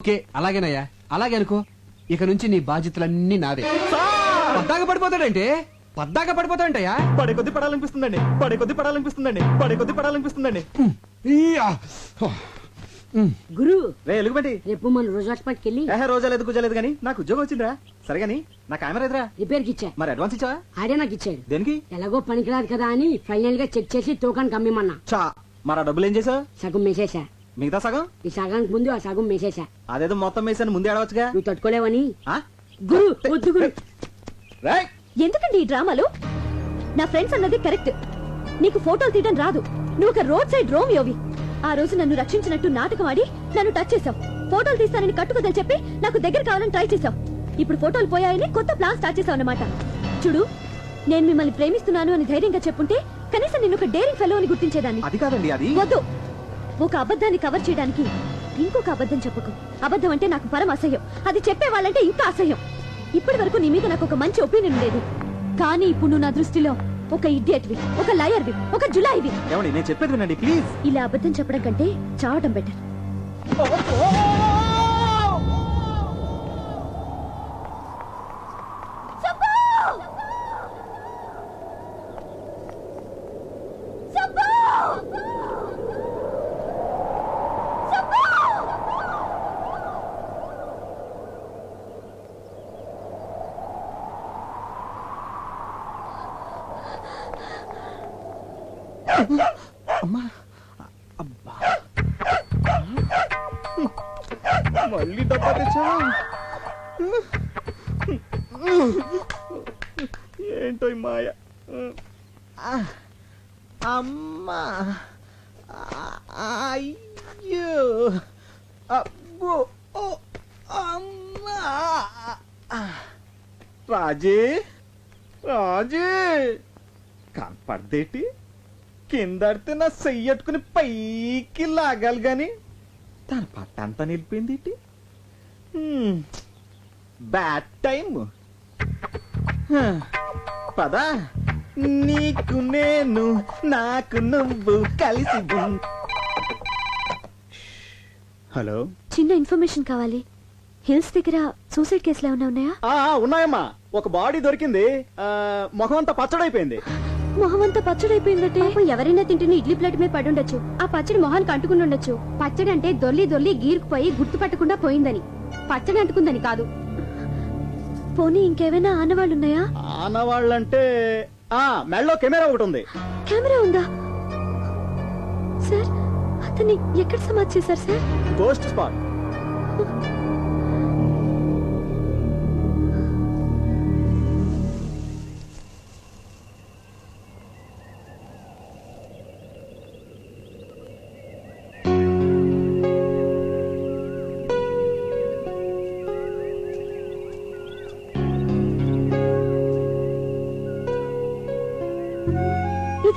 Okay అలాగేనయ్యా. అలాగే అనుకో. ఇక నుంచి నీ బాధ్యతలన్నీ నావే. పద్దాక పడిపోతాడంటే? పద్దాక పడిపోతాడంటయ్యా? పడే కొద్ది పడాలనిపిస్తుందండి. పడే కొద్ది పడాలనిపిస్తుందండి. పడే కొద్ది పడాలనిపిస్తుందండి. గురు రే ఎలుగుబంటి రేపు మన రోజు హాస్పిటల్కి వెళ్ళి ఏహే రోజా లేదు కూర్చోలేదు కానీ నాకు ఉద్యోగం వచ్చిందిరా. సరే గాని నా కెమెరా ఎదురా రిపేర్కి ఇచ్చా. మరి అడ్వాన్స్ ఇచ్చావా? ఆడే నాకు ఇచ్చాడు. దేనికి? ఎలాగో పనికిరాదు కదా అని ఫైనల్గా చెక్ చేసి తూకానికి అమ్మిమన్నా చా మరి ఆ డబ్బులు ఏం చేసావు? సగం మేసేసా మిగతా సగం? ఈ సగానికి ముందు ఆ సగం మేసేసా. అదేదో మొత్తం వేసాను ముందే ఆడవచ్చుగా నువ్వు తట్టుకోలేవని? ఆ? గురు వద్దు గురు. రేయ్! ఎందుకండి ఈ డ్రామాలు? నా ఫ్రెండ్స్ అన్నది కరెక్ట్. నీకు ఫోటోలు తీయడం రాదు. నువ్వు ఒక రోడ్ సైడ్ రోమియోవి. ఆ రోజు నన్ను రక్షించినట్టు నాటకం ఆడి నన్ను టచ్ చేసావు ఫోటోలు తీస్తానని కట్టుకదని చెప్పి నాకు దగ్గర కావాలని ట్రై చేసావు ఇప్పుడు ఫోటోలు పోయాయని కొత్త ప్లాన్ స్టార్ట్ చేసావు అన్నమాట చూడు నేను మిమ్మల్ని ప్రేమిస్తున్నాను అని ధైర్యంగా చెప్పుంటే కనీసం నిన్ను ఒక డేరింగ్ ఫెలో అని గుర్తించేదాన్ని. అది కాదండి అది? వద్దు. ఒక అబద్ధాన్ని కవర్ చేయడానికి ఇంకొక అబద్ధం చెప్పకు. అబద్ధం అంటే నాకు పరమ అసహ్యం. అది చెప్పే వాళ్ళంటే ఇంకా అసహ్యం. ఇప్పటి వరకు నీ మీద నాకు ఒక మంచి ఒపీనియన్ ఉండేది కానీ ఇప్పుడు నువ్వు నా దృష్టిలో ఒక ఇడియట్వి ఒక లయర్వి ఒక జులాయివి నేను చెప్పేది వినండి ప్లీజ్ ఇలా అబద్ధం చెప్పడం కంటే చావటం బెటర్ మళ్ళీ డబ్బా తెచ్చావా ఏంటో మాయ? అమ్మా. అయ్యో. అబ్బో. ఓ అమ్మా. రాజీ రాజీ. కనపడదేటి? కిందడితే నా చెయ్యట్టుకుని పైకి లాగాలి గాని. తన పట్టంతా నిలిపింది ఇటు. బ్యాడ్ టైం హ. పదా. నీకు నేను నాకు నువ్వు కలిసి హలో. చిన్న ఇన్ఫర్మేషన్ కావాలి. హిల్స్ దగ్గర సూసైడ్ కేసులు ఏమైనా ఉన్నాయా? ఉన్నాయమ్మా. ఒక బాడీ దొరికింది. మొహం అంతా పచ్చడైపోయింది. మొహం అంతా పచ్చడైపోయిందటే ఎవరైనా తింటున్న ఇడ్లీ ప్లేట్ మీద పడి ఉండొచ్చు ఆ పచ్చడి మొహానికి అంటుకుని ఉండొచ్చు. పచ్చడి అంటే దొల్లి దొల్లి గీరుకుపోయి గుర్తుపట్టకుండా పోయిందని. పచ్చడి అంటుకుందని కాదు. పోనీ ఇంకేమైనా ఆనవాళ్ళు ఉన్నాయా ఆనవాళ్ళంటే ఆ మెళ్ళో కెమెరా ఒకటి ఉంది. కెమెరా ఉందా? సార్ అతన్ని ఎక్కడ సమాధి చేశారు సార్? Ghost spot.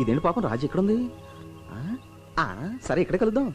ఇదేంటి పాపం? రాజు ఎక్కడుంది? ఆ, ఆ, సరే ఇక్కడే కలుద్దాం.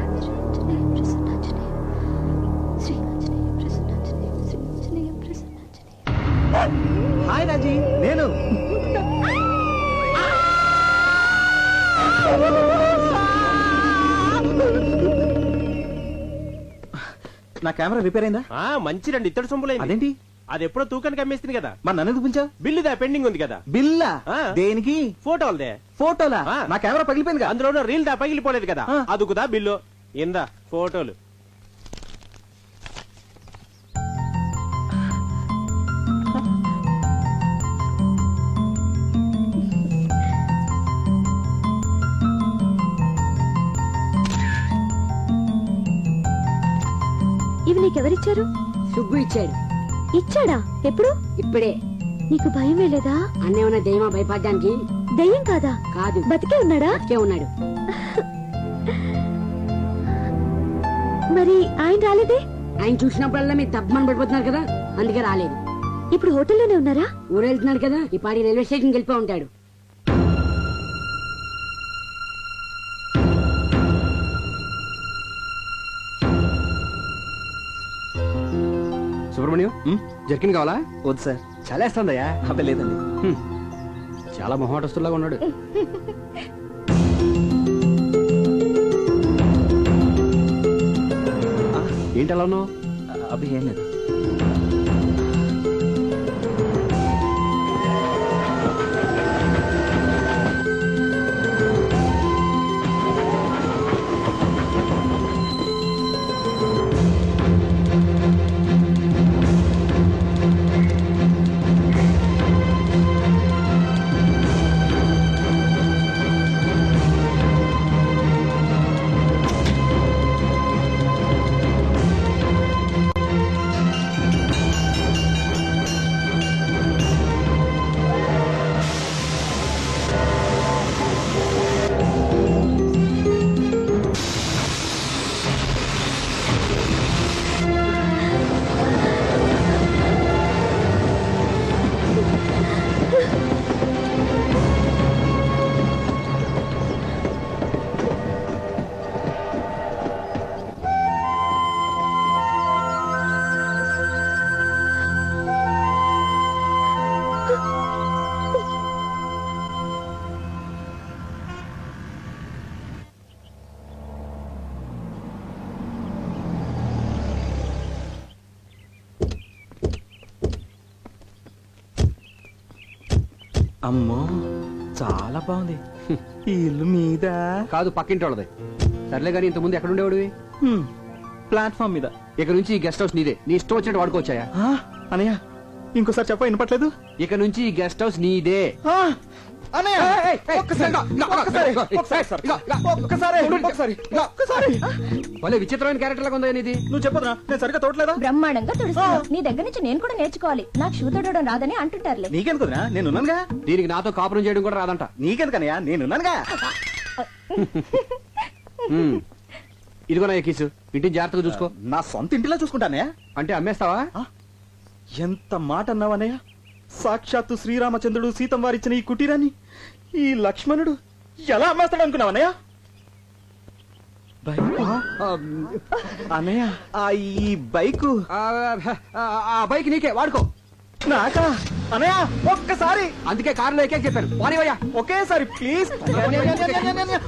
హాయ్ రాజీ. నేను. నా కెమెరా రిపేర్ అయిందా? ఆ మంచి రెండు ఇత్తడి సొమ్ములైంది అదేంటి? అది ఎప్పుడో తూకానికి అమ్మేస్తుంది కదా. మరి నన్ను ఎందుకు పిలిచావు? బిల్లుదా పెండింగ్ ఉంది కదా. బిల్లా? ఆ. దేనికి? ఫోటోలదే. ఫోటోలా? ఆ. నా కెమెరా పగిలిపోయింది కదా. అందులో రీల్ దా పగిలిపోలేదు కదా. ఆ. అదుకుదా బిల్లు. ఇందా ఫోటోలు. నీకెవరిచ్చారు? సుబ్బు ఇచ్చాడు. ఇచ్చాడా? ఎప్పుడు? ఇప్పుడే. నీకు భయం వేలేదా అన్నేమన్నా దయ్యమా భయపడ్డానికి? దెయ్యం కాదా? కాదు. బతికే ఉన్నాడా? బతికే ఉన్నాడు. మరి ఆయన రాలేదే? ఆయన చూసినప్పుడల్లా మీరు తప్పమని పడిపోతున్నారు కదా? అందుకే రాలేదు. ఇప్పుడు హోటల్లోనే ఉన్నారా? ఊరెళ్తున్నాడు కదా? ఈ పాడి రైల్వే స్టేషన్కి వెళ్ళిపో ఉంటాడు. సుబ్రహ్మణ్యం జర్కిన్ కావాలా? వద్దు సార్. చలేస్తుందయ్యా అబ్బే లేదండి. హ్మ్. చాలా మొహమాటస్తులాగా ఉన్నాడు. ఏంటి అలా ఉన్నావు? అబ్బే ఏం లేదు. అమ్మో చాలా బాగుంది. ఈ ఇల్లు మీద? కాదు పక్కింటి వాళ్ళది సర్లే కానీ ఇంతకుముందు ఎక్కడ ఉండేవాడివి ప్లాట్ఫామ్ మీద. ఇక నుంచి ఈ గెస్ట్ హౌస్ నీదే. నీ ఇష్టం వచ్చినట్టు వాడుకోవచ్చాయా? అనయ్య ఇంకోసారి చెప్ప వినపట్లేదు ఇక నుంచి ఈ గెస్ట్ హౌస్ నీదే. భలే విచిత్రమైన క్యారెక్టర్ లాగా ఉందా ఇది నువ్వు చెప్పదురా నేను సరిగ్గా తోటలేదా బ్రహ్మాండంగా తుడుస్తున్నావు. నీ దగ్గర నుంచి నేను కూడా నేర్చుకోవాలి. నాకు షూ తొడవడం రాదని అంటుంటారులే. నీకెందుకురా? నేనున్నానుగా? దీనికి నాతో కాపురం చేయడం కూడా రాదంట. నీకెందుకనయ్యా? నేనున్నానుగా? హ్మ్. ఇదిగో నా ఎక్కీసు ఇంటిని జాగ్రత్తగా చూసుకో. నా సొంత ఇంటిలో చూసుకుంటానయ్యా. అంటే అమ్మేస్తావా? ఎంత మాట అన్నావనయ్య? సాక్షాత్తు శ్రీరామచంద్రుడు సీతం వారిచ్చిన ఈ కుటీరాన్ని. ఈ లక్ష్మణుడు ఎలా అమ్మేస్తాడు? అన్నయ్య ఆ ఈ బైకు. ఆ, బైక్ నీకే వాడుకో. నాకా? అనయ్య ఒక్కసారి. అందుకే కారులో ఎక్కే చెప్పాను పోనీవయ్యా ఒకేసారి ప్లీజ్.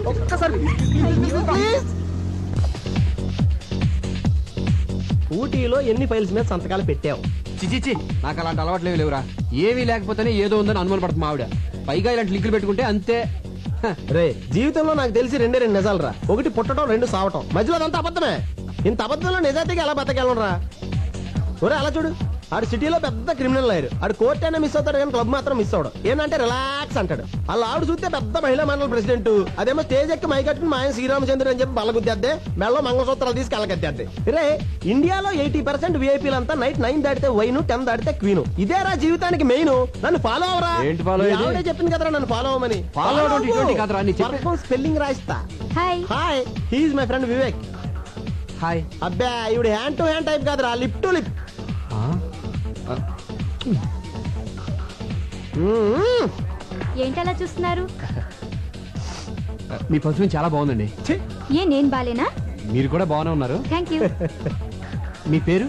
ఒక్కసారి. ప్లీజ్. ఊటీలో ఎన్ని ఫైల్స్ మీద సంతకాలు పెట్టావు? చిచిచి నాకు అలాంటి అలవాట్లు ఏవి లేవురా. ఏమీ లేకపోతేనే ఏదో ఉందని అనుమాన పడుతుంది ఆవిడ. పైగా ఇలాంటి లింకులు పెట్టుకుంటే అంతే. రే జీవితంలో నాకు తెలిసి రెండే రెండు నిజాలు రా ఒకటి పుట్టడం రెండు సావటం. మధ్యలో అదంతా అబద్ధమే. ఇంత అబద్ధంలో నిజాయితీగా ఎలా బతకెళ్ళరా ఒరే అలా చూడు. ఆడు సిటీలో పెద్ద క్రిమినల్ అయ్యారు ఆడు కోర్ట్ అయినా మిస్ అవుతాడు కానీ క్లబ్ మాత్రం మిస్ అవడు. ఏంటంటే రిలాక్స్ అంటాడు. అలా ఆవిడ చూస్తే పెద్ద మహిళా మండలి ప్రెసిడెంట్ అదేమో స్టేజ్ ఎక్కి మైకట్టుకుని మా ఆయన శ్రీరామచంద్ర అని చెప్పి బలగుద్దేద్దే మెళ్ళలో మంగళసూత్రాలు తీసి కలగద్దేద్దే రే ఇండియాలో ఎయిటీ పర్సెంట్ అంతా నైట్ నైన్ దాటితే వైన్ టెన్ దాటితే క్వీన్ ఇదేరా జీవితానికి మెయిన్ నన్ను ఫాలో అవరా? ఏంటి follow మీ అయ్యేది? ఆవిడే చెప్పింది కదరా నన్ను ఫాలో అవ్వమని. Follow అవడం ఇటువంటి కాదురా, నీ చెప్పే- spelling రాయిస్తా. Hi hi he's my friend Vivek hi అబ్బా ఇవిడ హ్యాండ్ టు హ్యాండ్ టైప్ కాదురా లిప్ టు లిప్. ఏంటలా చూస్తున్నారు? మీ పర్ఫ్యూమ్ చాలా బాగుందండి. ఏ నేను బాలేనా? మీరు కూడా బాగానే ఉన్నారు. థ్యాంక్ యూ మీ పేరు?